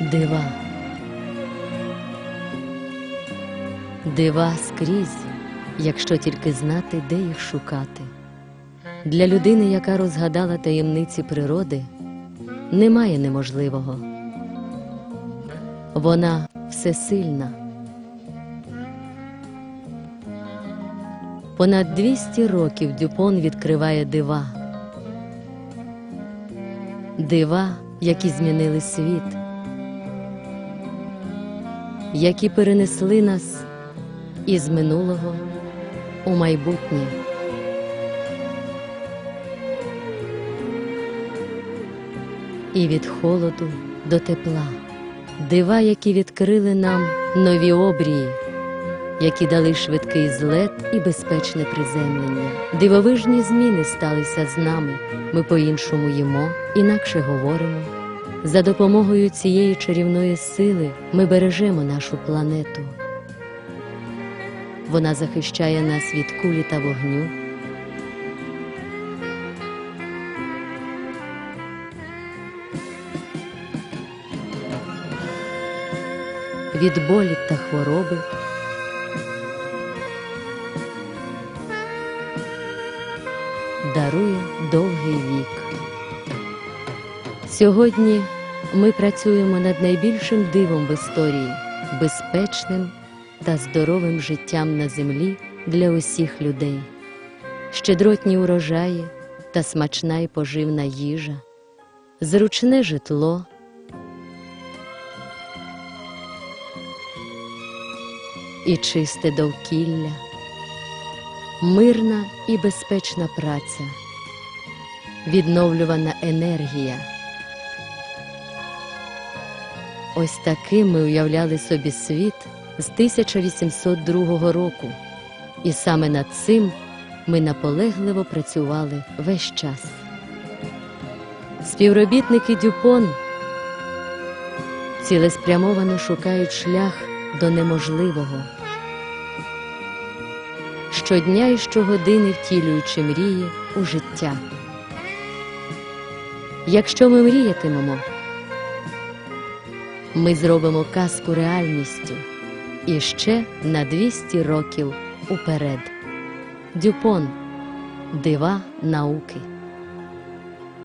Дива. Дива скрізь, якщо тільки знати, де їх шукати. Для людини, яка розгадала таємниці природи, немає неможливого. Вона всесильна. Понад 200 років Дюпон відкриває дива. Дива, які змінили світ, які перенесли нас із минулого у майбутнє. І від холоду до тепла, дива, які відкрили нам нові обрії, які дали швидкий злет і безпечне приземлення. Дивовижні зміни сталися з нами. Ми по-іншому їмо, інакше говоримо. За допомогою цієї чарівної сили ми бережемо нашу планету. Вона захищає нас від кулі та вогню. Від болі та хвороби. Дарує довгий вік. Сьогодні ми працюємо над найбільшим дивом в історії безпечним та здоровим життям на землі для усіх людей, щедротні урожаї та смачна і поживна їжа, зручне житло. І чисте довкілля, мирна і безпечна праця, відновлювана енергія. Ось таким ми уявляли собі світ з 1802 року, і саме над цим ми наполегливо працювали весь час. Співробітники Дюпон цілеспрямовано шукають шлях до неможливого, щодня і щогодини втілюючи мрії у життя. Якщо ми мріятимемо, ми зробимо казку реальністю і ще на 200 років уперед. Дюпон Дива науки.